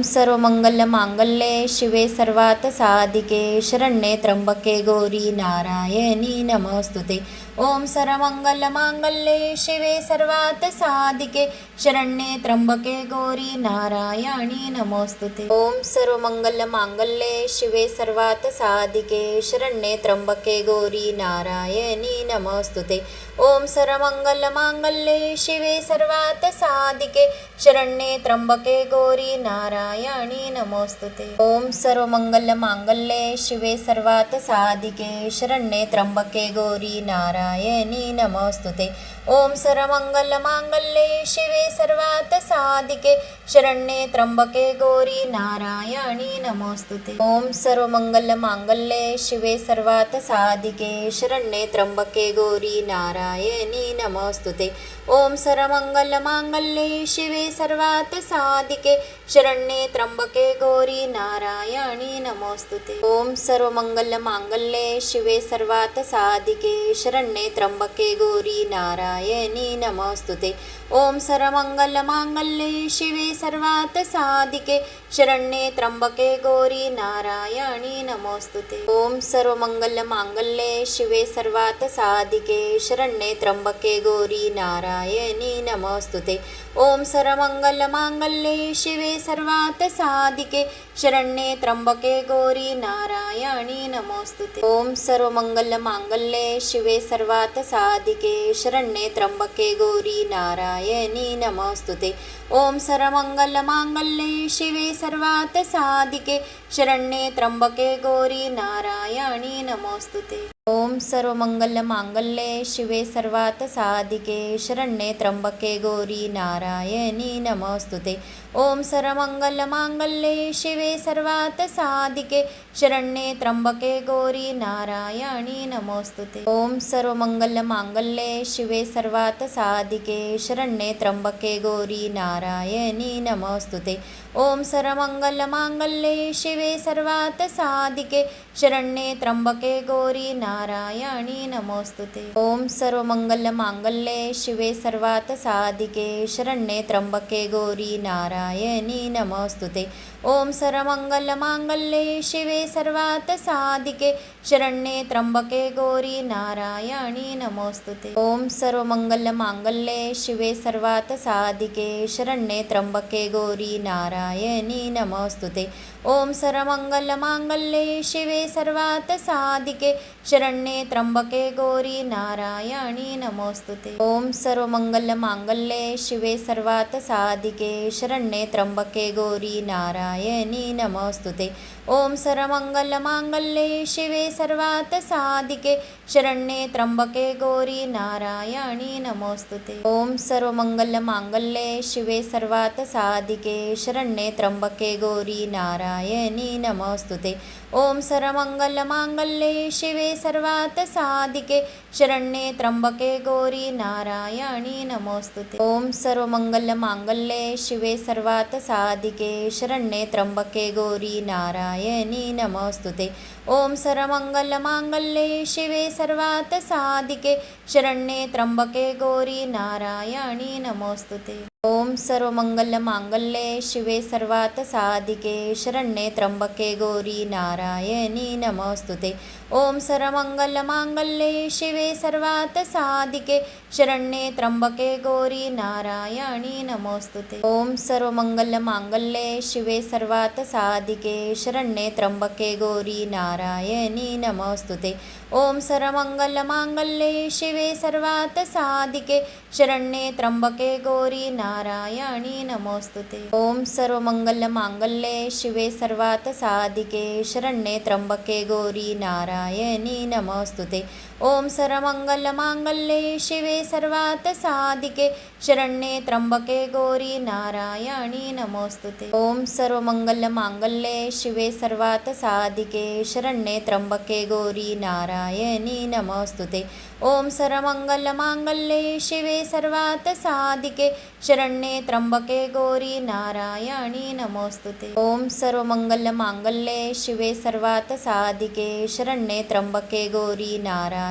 ओम सर्वमंगलमांगल्ये शिवे सर्वात साधिके शरण्ये त्र्यंबके गौरी नारायणी ॐ ओम सर्वमंगलमांगल्ये शिवे सर्वात साधिके शरण्ये त्र्यंबके गौरी नारायणी ॐ ओम सर्वमंगलमांगल्ये शिवे सर्वात साधिके शरण्ये त्र्यंबके गौरी नारायणी ॐ ओम सर्वमंगलमांगल्ये शिवे सर्वात साधिके शरण्ये त्र्यंबके गौरी नारायण नमोस्तुते. ओम सर्वमंगलमांगल्ये शिवे सर्वात साधिके शरण्ये त्र्यंबके गौरी नारायणी नमोस्तुते. ओम सर्वमंगलमांगल्ये शिवे सर्वात साधिके शरण्ये त्र्यंबके गौरी नारायणी नमोस्तुते. ओम सर्वमंगलमांगल्ये शिवे सर्वात साधिके शरण्ये त्र्यंबके गौरी नारायणी नमोस्तुते. ओम सर्वमंगलमांगल्ये शिवे सर्वात साधिके शरण्ये त्र्यंबके गौरी नारायणी नमोस्तुते। ओम सर्वमङ्गलमाङ्गल्ये शिवे सर्वात साधिके शरण्ये त्र्यंबके गौरी नारायणी नमोस्तुते। ओम सर्वमंगलमांगल्ये शिवे सर्वात साधिके शरण्ये त्र्यंबके गौरी नारायणी नमोस्तुते। ओम सर्वमङ्गलमाङ्गल्ये शिवे सर्वात साधिके शरण्ये त्र्यंबके गौरी नारायणी नमोस्तुते ओम सर्वमंगलमांगल्ये शिवे सर्वात साधिके शरण्ये त्र्यंबके गौरी नारायणी नमोस्तुते। ओम सर्वमङ्गलमाङ्गल्ये शिवे सर्वात साधिके शरण्ये त्र्यंबके गौरी नारायणी नमोस्तुते। ओम सर्वमंगलमांगल्ये शिवे सर्वात साधिके शरण्ये त्र्यंबके गौरी नारायणी नमोस्तुते। ओम सर्वमङ्गलमाङ्गल्ये शिवे सर्वात साधिके शरण्ये त्र्यंबके गौरी नारायणी रायणी नमस्तु ते ॐ सर्वमङ्गलमाङ्गल्ये शिवे सर्वातसादिके शरण्ये त्र्यंबके गौरी नारायणी नमोस्तुते. ओम सर्वमंगलमांगल्ये शिवे सर्वात साधिके. शरण्ये त्र्यंबके गौरी नारायणी नमोस्तुते. ओम सर्वमंगलमांगल्ये शिवे सर्वात साधिके. शरण्ये त्र्यंबके गौरी नारायणी नमोस्तुते. ओम सर्वमंगलमांगल्ये शिवे सर्वात साधिके. शरण्ये त्र्यंबके गौरी नारायणी नमोस्तुते. ओम सर्वमंगलमांगल्ये शिवे सर्वात साधिके शरण्ये त्र्यंबके गौरी नारायणी नमोस्तुते ओम सर्वमंगलमांगल्ये शिवे सर्वात साधिके शरण्ये त्र्यंबके गौरी नारायणी नमोस्तुते ओम सर्वमंगलमांगल्ये शिवे सर्वात साधिके शरण्ये त्र्यंबके गौरी नारायणी नमोस्तुते ओम सर्वमङ्गलमाङ्गल्ये शिवे सर्वात साधिके शरण्ये त्र्यंबके गौरी नारायणी नमोस्तुते ओम सर्वमंगलमांगल्ये शिवे सर्वात साधिके शरण्ये त्र्यंबके गौरी नारायणी नमोस्तुते ओम सर्वमंगलमांगल्ये शिवे सर्वात साधिके शरण्ये त्र्यंबके गौरी नारायणी नमोस्तुते ओम सर्वमंगलमांगल्ये शिवे सर्वात साधिके शरण्ये त्र्यंबके गौरी नारायणी नमोस्तुते. ओम सर्वमङ्गलमाङ्गल्ये शिवे सर्वात साधिके शरण्ये त्र्यंबके गौरी नारायणी नमोस्तुते. ओम सर्वमंगलमांगल्ये शिवे सर्वात साधिके शरण्ये त्र्यंबके गौरी नारायणी नमोस्तुते. ओम सर्वमंगलमांगल्ये शिवे सर्वात साधिके शरण्ये त्र्यंबके गौरी नारायणी नमोस्तुते। ओम सर्वमंगलमांगल्ये शिवे सर्वात साधिके शरण्ये त्र्यंबके गौरी नारायणी नमोस्तुते। ओम सर्वमङ्गलमाङ्गल्ये शिवे सर्वात साधिके शरण्ये त्र्यंबके गौरी नारायणी नमोस्तुते। ओम सर्वमंगलमांगल्ये शिवे सर्वात साधिके शरण्ये त्र्यंबके गौरी नारायणी नमोस्तुते। ओम सर्वमङ्गलमाङ्गल्ये शिवे सर्वात साधिके शरण्ये त्र्यंबके गौरी नारायणी य नमोऽस्तु ते ओम सर्वमंगलमांगल्ये शिवे सर्वात साधिके शरण्ये त्र्यंबके गौरी नारायणी नमोस्तुते। ओम सर्वमङ्गलमाङ्गल्ये शिवे सर्वात साधिके शरण्ये त्र्यंबके गौरी नारायणी नमोस्तुते। ओम सर्वमंगलमांगल्ये शिवे सर्वात साधिके शरण्ये त्र्यंबके गौरी नारायणी नमोस्तुते। ओम सर्वमङ्गलमाङ्गल्ये शिवे सर्वात साधिके शरण्ये त्र्यंबके गौरी नारायणी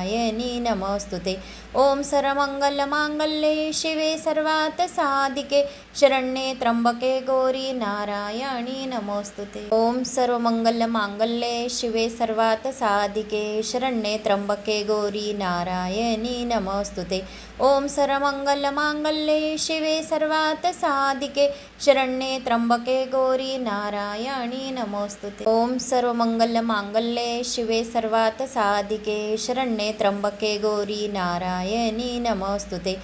नमोस्तुते ॐ सर्वमङ्गलमाङ्गल्ये शिवे सर्वात् साधिके शरण्ये त्र्यम्बके गौरी नारायणी नमोऽस्तु ते ॐ सर्वमङ्गलमाङ्गल्ये शिवे सर्वात् साधिके शरण्ये त्र्यम्बके गौरी नारायणी नमोऽस्तु ते ॐ सर्वमङ्गलमाङ्गल्ये शिवे सर्वात् साधिके शरण्ये त्र्यम्बके गौरी नारायणी नमोऽस्तु ते ॐ सर्वमङ्गलमाङ्गल्ये शिवे सर्वात् साधिके शरण्ये त्र्यम्बके गौरी नारायण नमोऽस्तु ते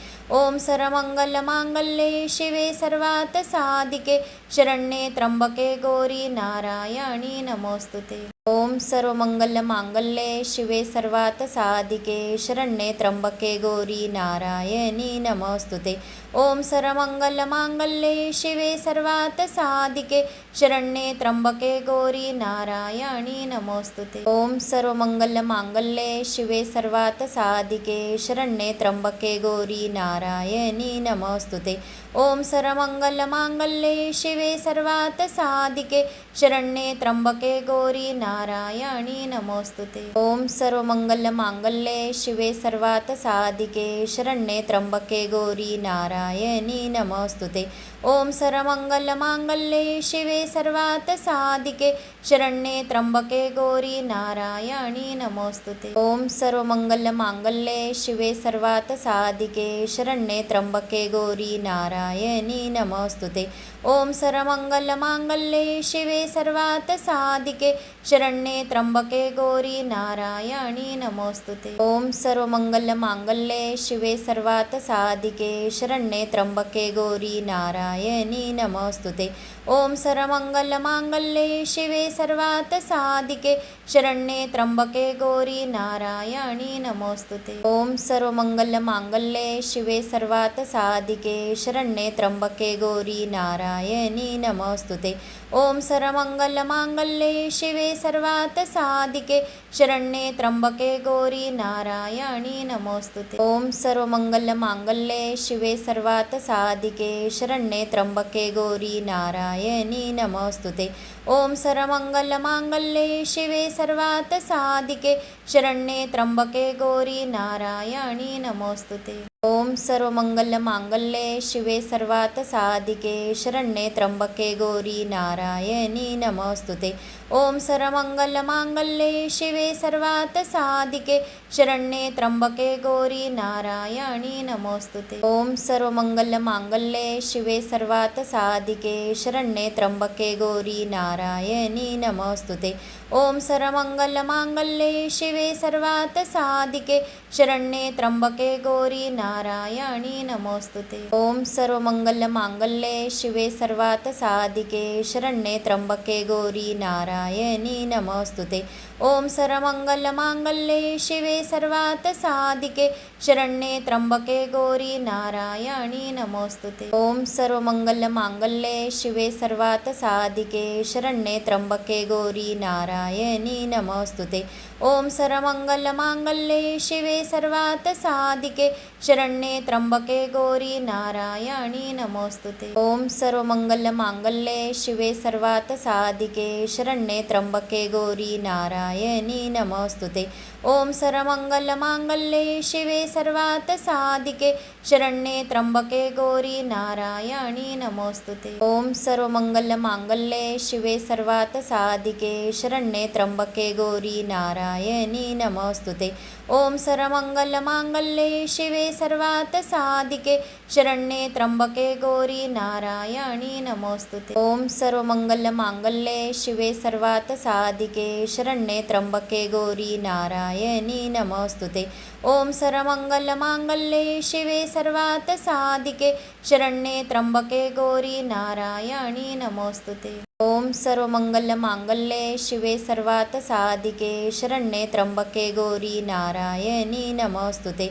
ॐ सर्वमङ्गलमाङ्गल्ये शिवे सर्वात् साधिके शरण्ये त्र्यम्बके गौरी नारायणी नमोऽस्तु ते ॐ सर्वमङ्गलमाङ्गल्ये शिवे सर्वात् साधिके शरण्ये त्र्यंबके गौरी नारायणी नमोस्तुते। ओम सर्व ॐ मांगल्ये शिवे सर्वात् साधिके शरण्ये त्र्यम्बके गौरी नारायणी नमोस्तुते। ओम सर्व ॐ सर्वमङ्गलमाङ्गल्ये शिवे सर्वात् साधिके शरण्ये त्र्यम्बके गौरी नारायणी नमोस्तुते। ओम सर्व ॐ मांगल्ये शिवे सर्वात् साधिके शरण्ये त्र्यम्बके गौरी नारायणी नमोऽस्तु ते। ॐ सर्वमङ्गलमाङ्गल्ये शिवे सर्वात् साधिके शरण्ये त्र्यम्बके गौरी नारायणी नमोस्तुते ओम ॐ सर्वमङ्गलमाङ्गल्ये शिवे सर्वात् साधिके शरण्ये त्र्यम्बके गौरी नारायणी नमोस्तुते. ओम ॐ सर्वमङ्गलमाङ्गल्ये शिवे सर्वात् साधिके शरण्ये त्र्यम्बके गौरी नारायणी नमोस्तुते. ओम ॐ सर्वमङ्गलमाङ्गल्ये शिवे सर्वात् साधिके शरण्ये त्र्यम्बके गौरी नारायणी नमोस्तुते. ओम ॐ सर्वमङ्गलमाङ्गल्ये शिवे सर्वात् साधिके शरण्ये त्र्यम्बके गौरी नारायण नमोऽस्तु ते ॐ सर्वमङ्गलमाङ्गल्ये शिवे सर्वात् साधिके शरण्ये त्र्यम्बके गौरी नारायणी नमोऽस्तु ते। ॐ सर्वमङ्गलमाङ्गल्ये शिवे सर्वात् साधिके शरण्ये त्र्यम्बके गौरी नारायणी नमोऽस्तु ते। ॐ सर्वमङ्गलमाङ्गल्ये शिवे सर्वात् साधिके शरण्ये त्र्यम्बके गौरी नारायणी नमोऽस्तु ते। ॐ सर्वमङ्गलमाङ्गल्ये शिवे सर्वात् साधिके शरण्ये त्र्यम्बके गौरी नारायण नारायणी नमोस्तुते ॐ सर्वमङ्गलमाङ्गल्ये शिवे सर्वात् साधिके शरण्ये त्र्यंबके गौरी नारायणी नमोस्तुते ओम सर्व ॐ सर्वमङ्गलमाङ्गल्ये शिवे सर्वात् साधिके. शरण्ये त्र्यम्बके गौरी नारायणी नमोऽस्तु ते. ॐ सर्वमङ्गलमाङ्गल्ये शिवे सर्वात् साधिके. शरण्ये त्र्यंबके गौरी नारायणी नमोऽस्तु ते. ॐ सर्वमङ्गलमाङ्गल्ये शिवे सर्वात् साधिके. शरण्ये त्र्यंबके गौरी नारायणी नमोस्तुते ओम ॐ सर्वमङ्गलमाङ्गल्ये शिवे सर्वात् साधिके शरण्ये त्र्यम्बके गौरी नारायणी नमोऽस्तु ते ॐ सर्वमङ्गलमाङ्गल्ये शिवे सर्वात् साधिके शरण्ये त्र्यम्बके गौरी नारायणी नमोऽस्तु ते ॐ सर्वमङ्गलमाङ्गल्ये शिवे सर्वात् साधिके शरण्ये त्र्यम्बके गौरी नारायणी नमोऽस्तु ते ॐ सर्वमङ्गलमाङ्गल्ये शिवे सर्वात् साधिके शरण्ये त्र्यम्बके गौरी नारायणी नमोऽस्तु ते ॐ सर्वमङ्गलमाङ्गल्ये शिवे सर्वात् साधिके शरण्ये त्र्यम्बके गौरी नारायणी नमोऽस्तु ते ॐ सर्वमङ्गलमाङ्गल्ये शिवे सर्वात् साधिके शरण्ये त्र्यम्बके गौरी नारायणी नमोऽस्तु ते ॐ सर्वमङ्गलमाङ्गल्ये शिवे सर्वात् साधिके शरण्ये त्र्यम्बके गौरी नारायणी नमोऽस्तु ते ॐ सर्वमङ्गलमाङ्गल्ये शिवे सर्वात् साधिके शरण्ये त्र्यम्बके गौरी नारायणी नमोऽस्तु ते ॐ सर्वमङ्गलमाङ्गल्ये शिवे सर्वात् साधिके शरण्ये त्र्यम्बके गौरी नारायणी नमोऽस्तु ते ॐ सर्वमङ्गलमाङ्गल्ये शिवे सर्वात् साधिके शरण्ये त्र्यम्बके गौरी नारायणी नमोऽस्तु ते ॐ सर्वमङ्गलमाङ्गल्ये शिवे सर्वात् साधिके शरण्ये त्र्यम्बके गौरी नारायणी नमोऽस्तु ते ॐ सर्वमङ्गलमाङ्गल्ये शिवे सर्वात् साधिके शरण्ये त्र्यम्बके गौरी नारायणी यणि नमोऽस्तु ते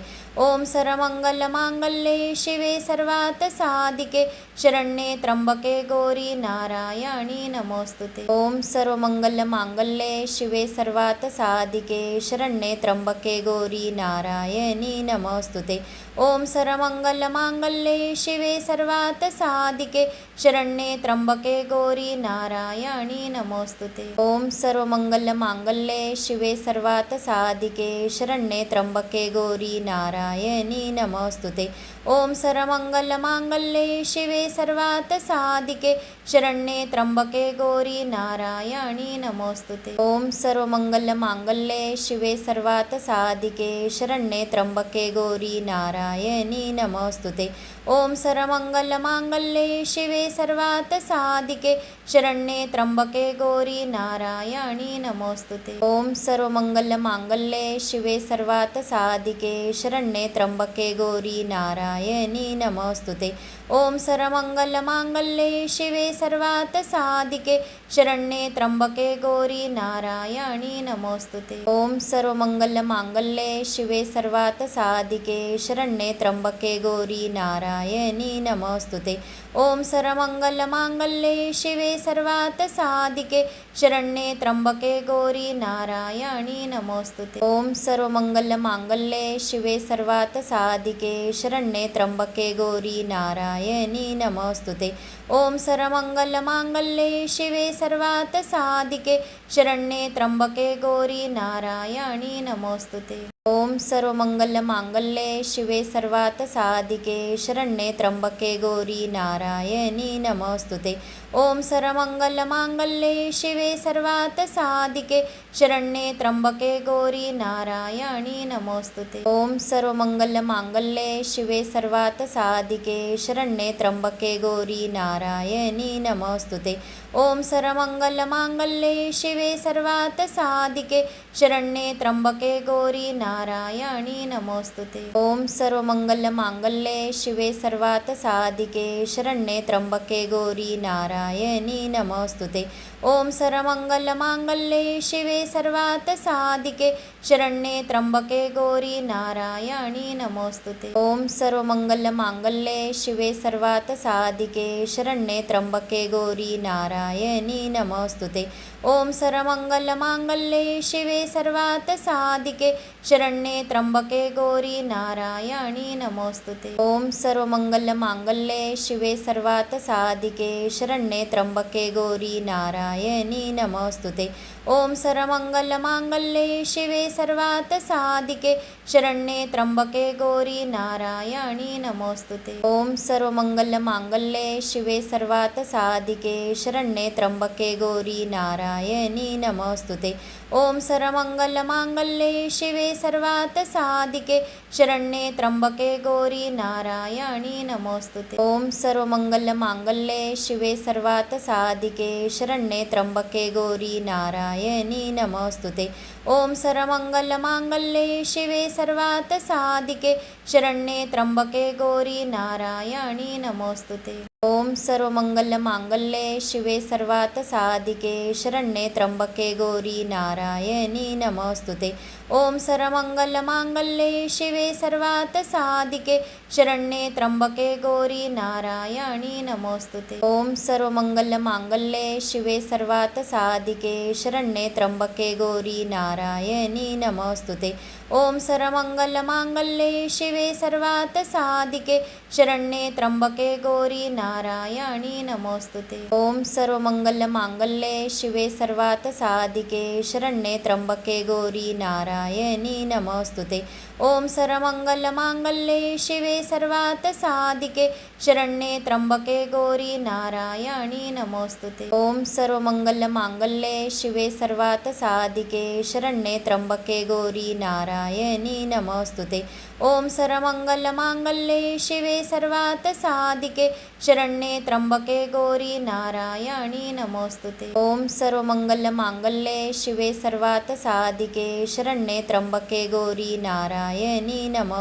ॐ सर्वमङ्गलमाङ्गल्ये शिवे सर्वात् साधिके शरण्ये त्र्यंबके गौरी नारायणी नमोस्तुते. ओम सर्व ॐ सर्वमङ्गलमाङ्गल्ये शिवे सर्वात् साधिके. शरण्ये त्र्यंबके गौरी नारायणी नमोस्तुते. ओम सर्व ॐ मांगल्ये शिवे सर्वात् साधिके. शरण्ये त्र्यंबके गौरी नारायणी नमोस्तुते. ओम सर्वमंगलमांगल्ये शिवे सर्वात साधिके. शरण्ये त्र्यंबके गौरी नारायणी नमोस्तुते. ओम सर्वमंगलमांगल्ये शिवे सर्वात साधिके। शरण्ये त्र्यंबके गौरी नारायणी नमोस्तुते। ओम सर्वमंगलमांगल्ये शिवे सर्वात साधिके। शरण्ये त्र्यंबके गौरी नारायणी नमोस्तुते। ओम सर्वमंगलमांगल्ये शिवे सर्वात साधिके। शरण्ये त्र्यंबके गौरी नारायणी नमोस्तुते। ओम सर्वमंगलमांगल्ये शिवे सर्वात साधिके। शरण्ये त्र्यंबके गौरी नारायणी नमोस्तुते। ओम मङ्गलमाङ्गल्ये शिवे सर्वात् साधिके शरण्ये त्र्यम्बके गौरी नारायणी नमोस्तुते ॐ सर्वमङ्गलमाङ्गल्ये शिवे सर्वात् साधिके शरण्ये त्र्यम्बके गौरी नारायणी नमोस्तुते ॐ सर्वमङ्गलमाङ्गल्ये शिवे सर्वात् साधिके शरण्ये त्र्यम्बके गौरी नारायणी नमोस्तुते ॐ सर्वमङ्गलमाङ्गल्ये शिवे सर्वात् साधिके शरण्ये त्र्यम्बके गौरी नारायणी नमोस्तुते ओम सर्वमंगलमांगल्ये शिवे सर्वात साधिके। शरण्ये त्र्यंबके गौरी नारायणी नमोस्तुते ओम सर्वमंगलमांगल्ये शिवे सर्वात साधिके शरण्ये त्र्यंबके गौरी नारायणी नमोस्तुते। ओम सर्वमंगलमांगल्ये शिवे सर्वात साधिके शरण्ये त्र्यंबके गौरी नारायणी नमोस्तुते। ओम सर्वमंगलमांगल्ये शिवे सर्वात साधिके शरण्ये त्र्यंबके गौरी नारायणी नमोस्तुते। ओम सर्वमंगलमांगल्ये शिवे सर्वात साधिके शरण्ये त्र्यंबके गौरी नारायणी नमोस्तुते. ओम सर्वमंगलमांगल्ये शिवे सर्वात साधिके शरण्ये त्र्यंबके गौरी नारायणी नमोस्तुते. ओम सर्वमंगलमांगल्ये शिवे सर्वात साधिके शरण्ये त्र्यंबके गौरी नारायणी नमोस्तुते. ओम सर्वमङ्गलमाङ्गल्ये शिवे सर्वात साधिके शरण्ये त्र्यंबके गौरी नारायणी नमोस्तुते. ओम सर्वमंगलमांगल्ये शिवे सर्वात साधिके शरण्ये त्र्यंबके गौरी नारायणी नमोस्तुते. ओम सर्वमंगलमांगल्ये शिवे सर्वात साधिके शरण्ये त्र्यंबके गौरी नारायणी नमोस्तुते. ओम सर्वमङ्गलमाङ्गल्ये शिवे सर्वात साधिके शरण्ये त्र्यंबके गौरी नारायणी नमोस्तुते। ओम सर्वमंगलमांगल्ये शिवे सर्वात साधिके शरण्ये त्र्यंबके गौरी नारायणी नमोस्तुते। ओम सर्वमंगलमांगल्ये शिवे सर्वात साधिके शरण्ये त्र्यंबके गौरी नारायणी नमोस्तुते। ओम सर्वमंगलमांगल्ये शिवे सर्वात साधिके शरण्ये त्र्यंबके गौरी नारायणी नमोस्तुते। ओम सर्वमंगलमांगल्ये शिवे सर्वात साधिके शरण्ये त्र्यंबके गौरी नारायणी नमोस्तुते। ओम सर्वमंगलमांगल्ये शिवे सर्वात साधिके शरण्ये त्र्यंबके गौरी नारायणी नमोस्तुते। ओम सर्वमंगलमांगल्ये शिवे सर्वात साधिके शरण्ये त्र्यंबके गौरी नारायणी नमोस्तुते। ओम सर्वमंगलमांगल्ये शिवे सर्वात साधिके शरण्ये त्र्यंबके गौरी नारायणी नमोस्तुते। ओम सर्वमंगलमांगल्ये शिवे सर्वात साधिके शरण्ये त्र्यंबके गौरी नारायण नमोस्तुते ओम सर्वमंगलमांगल्ये शिवे सर्वात साधिके शरण्ये त्र्यंबके गौरी नारायणी नमोस्तुते ओम सर्वमंगलमांगल्ये शिवे सर्वात साधिके शरण्ये त्र्यंबके गौरी नारायणी नमोस्तुते। ओम सर्वमङ्गलमाङ्गल्ये शिवे सर्वात साधिके शरण्ये त्र्यंबके गौरी नारायणी नमोस्तुते। ओम सर्वमंगलमांगल्ये शिवे सर्वात साधिके शरण्ये त्र्यंबके गौरी नारायणी नमोस्तुते। ओम सर्वमङ्गलमाङ्गल्ये शिवे सर्वात साधिके शरण्ये त्र्यंबके गौरी नारायणी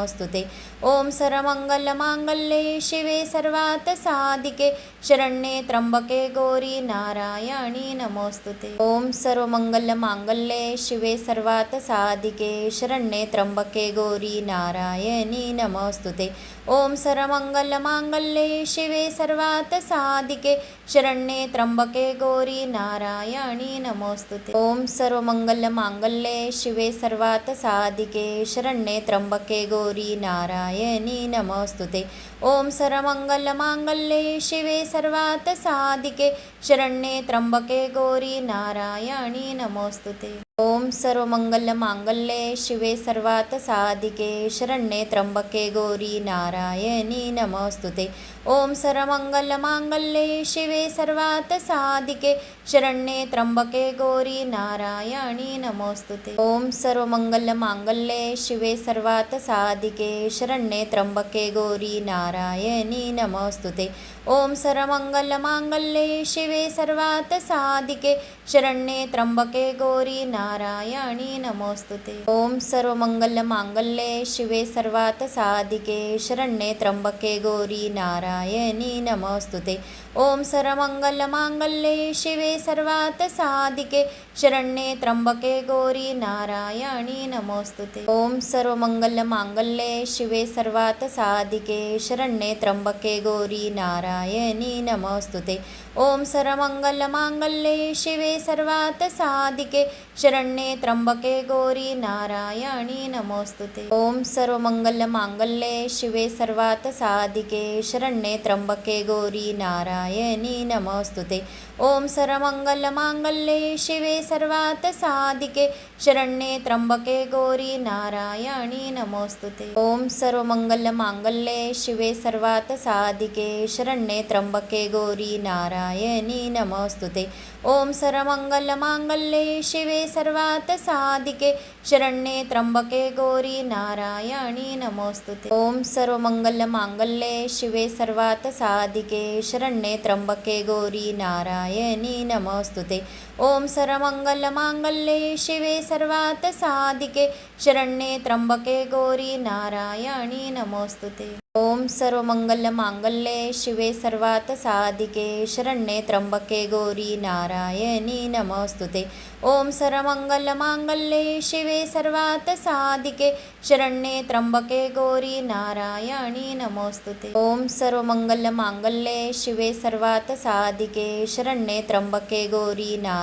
वस्तु ते। ओम सर्वमंगलमांगल्ये शिवे सर्वात साधिके शरण्ये त्र्यंबके गौरी नारायणी नमोस्तुते. ओम सर्वमंगलमांगल्ये शिवे सर्वात साधिके शरण्ये त्र्यंबके गौरी नारायणी नमोस्तुते. ओम सर्वमंगलमांगल्ये शिवे सर्वात साधिके शरण्ये त्र्यंबके गौरी नारायणी नमोस्तुते. ओम सर्वमंगलमांगल्ये शिवे सर्वात साधिके शरण्ये त्र्यंबके गौरी नारायण यनि नमस्तु ते। ॐ सर्वमङ्गलमाङ्गल्ये शिवे सर्वात् साधिके शरण्ये त्र्यंबके गौरी नारायणी नमोस्तुते ओम सर्वमंगलमांगल्ये शिवे सर्वात साधिके शरण्ये त्र्यंबके गौरी नारायणी नमोस्तुते ओम सर्वमंगलमांगल्ये शिवे सर्वात साधिके शरण्ये त्र्यंबके गौरी नारायणी नमोस्तुते ओम सर्वमंगलमांगल्ये शिवे सर्वात साधिके शरण्ये त्र्यंबके गौरी नारायणी नमोस्तुते ओम सर्वमंगलमांगल्ये शिवे सर्वात साधिके शरण्ये त्र्यंबके गौरी नारायणी नमोस्तुते ओम सर्वमंगलमांगल्ये शिवे सर्वात साधिके। शरण्ये त्र्यंबके गौरी नारायणी नमोस्तुते ओम सर्वमंगलमांगल्ये शिवे सर्वात साधिके। शरण्ये त्र्यंबके गौरी नारायणी नमोस्तुते ओम सर्वमंगलमांगल्ये शिवे सर्वात साधिके। शरण्ये त्र्यंबके गौरी नारायणी नमोस्तुते ओम सर्वमंगलमांगल्ये शिवे सर्वात साधिके। शरण्ये त्र्यंबके गौरी नारायणी नमोस्तुते। ओम सर्वमंगलमांगल्ये शिवे सर्वात साधिके। शरण्ये त्र्यंबके गौरी नारायणी नमोस्तुते। ओम सर्वमंगलमांगल्ये शिवे सर्वात साधिके। शरण्ये त्र्यंबके गौरी नारायणी नमोस्तुते। ओम सर्वमंगलमांगल्ये शिवे सर्वात साधिके। शरण्ये त्र्यंबके गौरी नारायणी नमोस्तुते। ओम सर्वमंगलमांगल्ये शिवे सर्वात साधिके. शरण्ये त्र्यंबके गौरी नारायणी नमोस्तुते. ओम सर्वमङ्गलमाङ्गल्ये शिवे सर्वात साधिके. शरण्ये त्र्यंबके गौरी नारायणी नमोस्तुते. ओम सर्वमंगलमांगल्ये शिवे सर्वात साधिके शरण्ये त्र्यंबके गौरी नारायणी नमोस्तुते। ओम सर्वमङ्गलमाङ्गल्ये शिवे सर्वात साधिके शरण्ये त्र्यंबके गौरी नारायणी नमोस्तुते। ओम सर्वमंगलमांगल्ये शिवे सर्वात साधिके शरण्ये त्र्यंबके गौरी नारायणी नमोस्तुते। ओम सर्वमङ्गलमाङ्गल्ये शिवे सर्वात साधिके शरण्ये त्र्यंबके गौरी नारायणी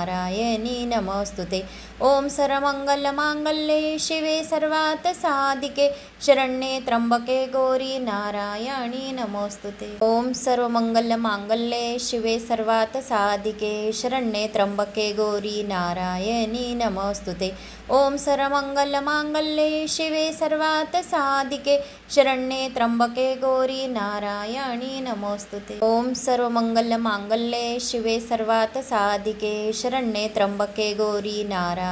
वस्तु ते ओम सर्वमंगलमांगल्ये शिवे सर्वात साधिके शरण्ये त्र्यंबके गौरी नारायणी नमोस्तुते. ओम सर्वमङ्गलमाङ्गल्ये शिवे सर्वात साधिके शरण्ये त्र्यंबके गौरी नारायणी नमोस्तुते. ओम सर्वमंगलमांगल्ये शिवे सर्वात साधिके शरण्ये त्र्यंबके गौरी नारायणी नमोस्तुते. ओम सर्वमङ्गलमाङ्गल्ये शिवे सर्वात साधिके शरण्ये त्र्यंबके गौरी नारायणी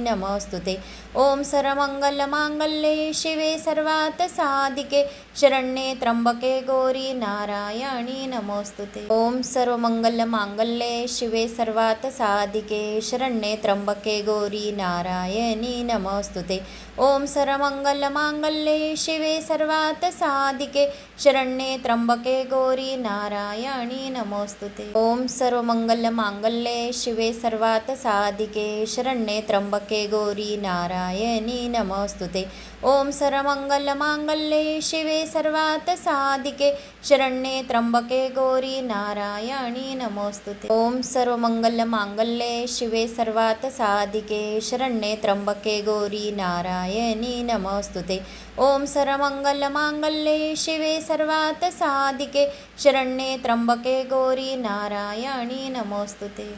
नमोस्तुते. ओम सर्वमंगलमांगल्ये शिवे सर्वात साधिके शरण्ये त्र्यंबके गौरी नारायणी नमोस्तुते. ओम सर्वमंगलमांगल्ये शिवे सर्वात साधिके शरण्ये त्र्यंबके गौरी नारायणी नमोस्तुते. ओम सर्वमंगलमांगल्ये शिवे सर्वात साधिके शरण्ये त्र्यंबके गौरी नारायणी नमोस्तुते. ओम सर्वमङ्गलमाङ्गल्ये शिवे सर्वात साधिके शरण्ये त्र्यंबके गौरी नारायणी नमोस्तुते. ओम सर्वमंगलमांगल्ये शिवे सर्वात साधिके शरण्ये त्र्यंबके गौरी नारायणी नमोस्तुते. ओम सर्वमङ्गलमाङ्गल्ये शिवे सर्वात साधिके शरण्ये त्र्यंबके गौरी नारायण नमोस्तुते ओम सर्वमंगलमांगल्ये शिवे सर्वात साधिके शरण्ये त्र्यंबके गौरी नारायणी नमोस्तुते